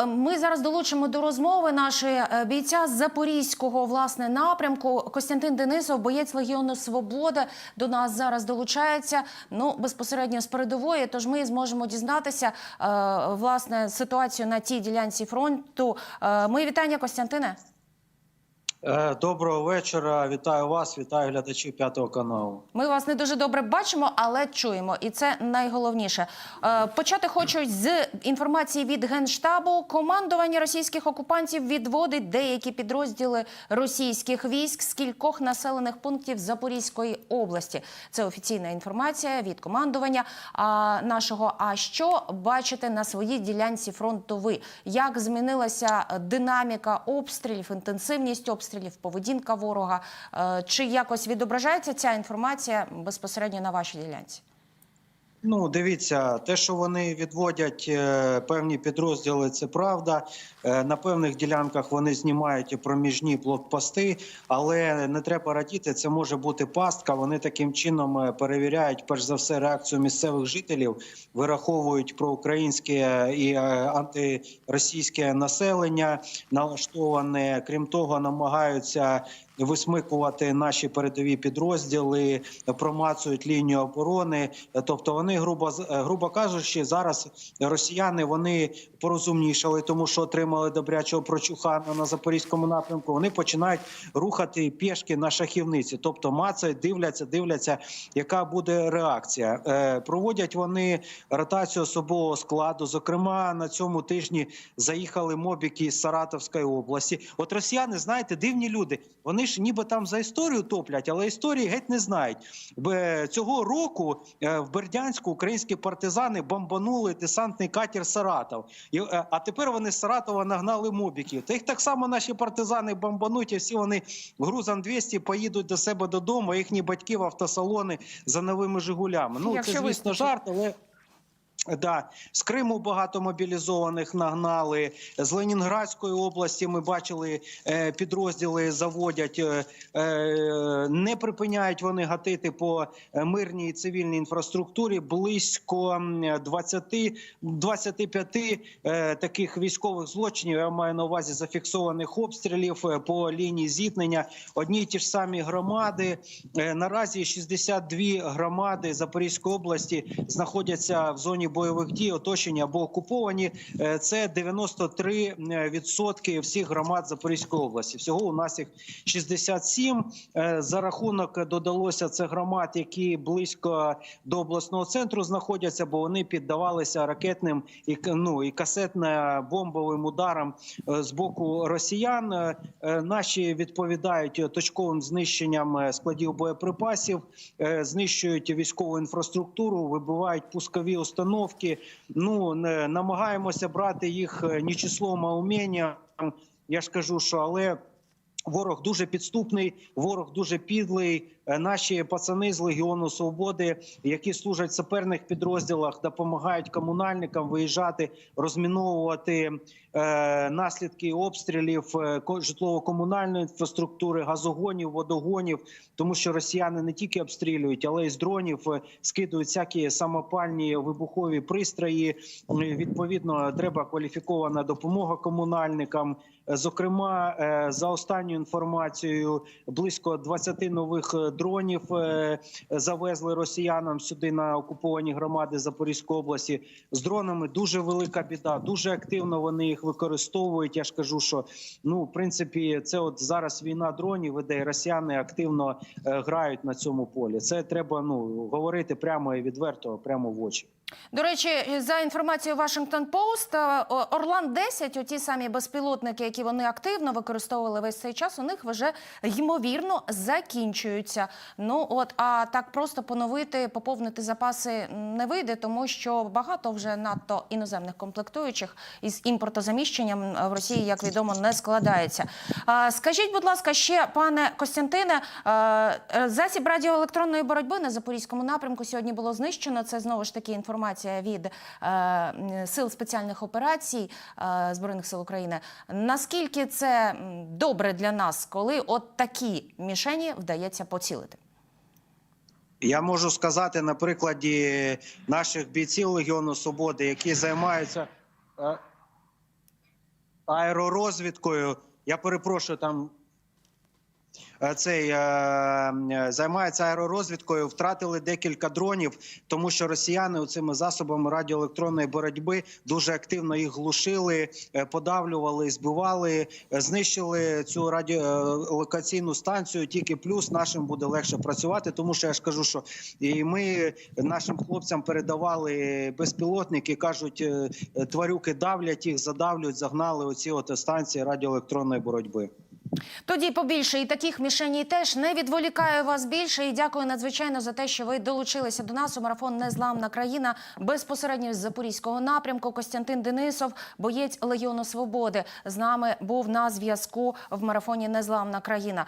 Е, Ми зараз долучимо до розмови нашої е, бійця з запорізького власне напрямку. Костянтин Денисов, боєць Легіону Свобода, до нас зараз долучається. Ну безпосередньо з передової. Тож ми зможемо дізнатися е, власне ситуацію на тій ділянці фронту. Ми Мої вітання, Костянтине. Е, Доброго вечора. Вітаю вас, вітаю глядачів п'ятого каналу. Ми вас не дуже добре бачимо, але чуємо, і це найголовніше. Е, Почати хочу з інформації від генштабу. Командування російських окупантів відводить деякі підрозділи російських військ з кількох населених пунктів Запорізької області. Це офіційна інформація від командування нашого. А що бачите на своїй ділянці фронту? Ви як змінилася динаміка обстрілів, інтенсивність обстрілів, поведінка ворога? Е, Чи якось відображається ця інформація безпосередньо на вашій ділянці? Ну, дивіться, те, що вони відводять е, певні підрозділи, це правда. Е, на певних ділянках вони знімають проміжні блокпости, але не треба радіти. Це може бути пастка. Вони таким чином е, перевіряють перш за все реакцію місцевих жителів, вираховують проукраїнське і антиросійське населення, налаштоване. Крім того, намагаються висмикувати наші передові підрозділи, промацують лінію оборони. Тобто, вони грубо з- е, грубо кажучи, зараз росіяни вони порозумнішали, тому що отримали добрячого прочухана на запорізькому напрямку. Вони починають рухати пішки на шахівниці, тобто мацають, дивляться, дивляться, яка буде реакція. Е, проводять вони ротацію особового складу. Зокрема, на цьому тижні заїхали мобіки з Саратовської області. От росіяни, знаєте, дивні люди. Вони ж ніби там за історію топлять, але історії геть не знають. Цього року е, в Бердянську українські партизани бомбанули десантний катер Саратов. І, е, а тепер вони з Саратова нагнали мобіків. Та їх так само наші партизани бомбануть, і всі вони грузом 200 поїдуть до себе додому. а Їхні батьки в автосалони за новими Жигулями. Ну Якщо це звісно ви... жарт, але. Да, з Криму багато мобілізованих нагнали. З Ленінградської області ми бачили е, підрозділи заводять, е, е, не припиняють вони гатити по мирній цивільній інфраструктурі. Близько м, 20, 25 е, таких військових злочинів. Я маю на увазі зафіксованих обстрілів по лінії зіткнення. Одні й ті ж самі громади. Наразі 62 громади Запорізької області знаходяться в зоні бойових дій, оточені або окуповані. Е, Це 93% всіх громад Запорізької області. Всього у нас їх 67. Е, За рахунок додалося це громад, які близько до обласного центру знаходяться, бо вони піддавалися ракетним і ну, і касетно-бомбовим ударам е, з боку росіян. Е, е, Наші відповідають е, точковим знищенням е, складів боєприпасів, е, знищують військову інфраструктуру, вибивають пускові установки. Ну намагаємося брати їх не числом, а умінням. Я ж кажу, що але. Ворог дуже підступний, ворог дуже підлий. Е, Наші пацани з Легіону Свободи, які служать в саперних підрозділах, допомагають комунальникам виїжджати, розміновувати е, наслідки обстрілів е, житлово-комунальної інфраструктури, газогонів, водогонів, тому що росіяни не тільки обстрілюють, але й з дронів е, скидують всякі самопальні вибухові пристрої. Відповідно, треба кваліфікована допомога комунальникам. Е, Зокрема, е, за останньою інформацією, близько 20 нових е, дронів завезли росіянам сюди на окуповані громади Запорізької області. З дронами дуже велика біда. Дуже активно вони їх використовують. Я ж кажу, що ну в принципі це от зараз війна дронів іде, і росіяни активно грають на цьому полі. Це треба ну говорити прямо і відверто, прямо в очі. До речі, за інформацією Washington Post, е, Орлан 10 оті самі безпілотники, які вони активно використовували весь цей час, у них вже ймовірно закінчуються. Ну от а так просто поновити, поповнити запаси не вийде, тому що багато вже надто іноземних комплектуючих із імпортозаміщенням в Росії, як відомо, не складається. Скажіть, будь ласка, ще пане Костянтине, е, е, засіб радіоелектронної боротьби на запорізькому напрямку сьогодні було знищено. Це знову ж таки інформація від е, сил спеціальних операцій е, збройних сил України. Наскільки це добре для нас, коли от такі мішені вдається поцілити? Я можу сказати на прикладі наших бійців Легіону Свободи, які займаються. е, аеророзвідкою. Я перепрошую там. Е, Цей е, е, займається аеророзвідкою, втратили декілька дронів, тому що росіяни цими засобами радіоелектронної боротьби дуже активно їх глушили, подавлювали, збивали, знищили цю радіолокаційну станцію. Тільки плюс нашим буде легше працювати, тому що я ж кажу, що і ми нашим хлопцям передавали безпілотники, кажуть, тварюки давлять їх, задавлюють, загнали оці от станції радіоелектронної боротьби. Тоді побільше і таких мішеній теж не відволікаю вас більше. І дякую надзвичайно за те, що ви долучилися до нас у марафон Незламна країна безпосередньо з запорізького напрямку. Костянтин Денисов, боєць Легіону Свободи, з нами був на зв'язку в марафоні Незламна країна.